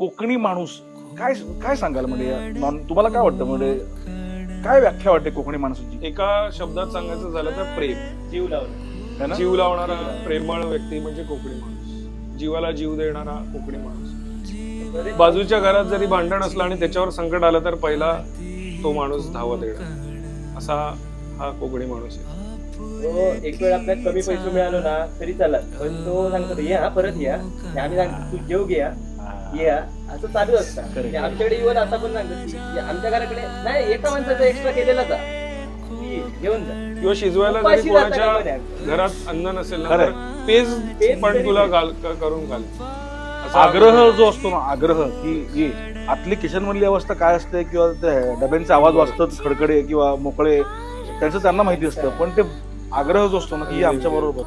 कोकणी माणूस काय काय सांगाल म्हणजे या नॉन तुम्हाला काय वाटतं म्हणजे काय व्याख्या वाटते कोकणी माणसाची? एका शब्दात सांगायचं झालं तर प्रेम. जीव लावला है ना? जीव लावणारा प्रेमळ व्यक्ती म्हणजे कोकणी माणूस. जीवाला जीव देणारा कोकणी माणूस. बाजूच्या घरात जरी भांडण असलं आणि त्याच्यावर संकट आलं तर पहिला तो माणूस धावत येणार. असा हा कोकणी माणूस आहे. तो एक वेळ आपल्याला कमी पैसे मिळालो ना तरी चालत. पण तो सांगतो ये हा परत या. आम्ही सांगतो तू जेव घ्या या असं चालू असतं. म्हणजे आमच्याकडे असं पण म्हणजे आमच्या घराकडे नाही एका माणसाचा एक्स्ट्रा केलेला जा घेऊन जा. किंवा शिजवायला जरी कोणाच्या घरात अन्न नसेल ना तेच पण तुला घाल- करून घाल. आग्रह जो असतो ना आग्रह की ये आतली kitchen मधली अवस्था काय असते किंवा डब्यांचे आवाज वाजतोच खडखडे किंवा मोकळे त्यांचं त्यांना माहिती असतं. पण ते आग्रह जो असतो ना की आमच्या बरोबर.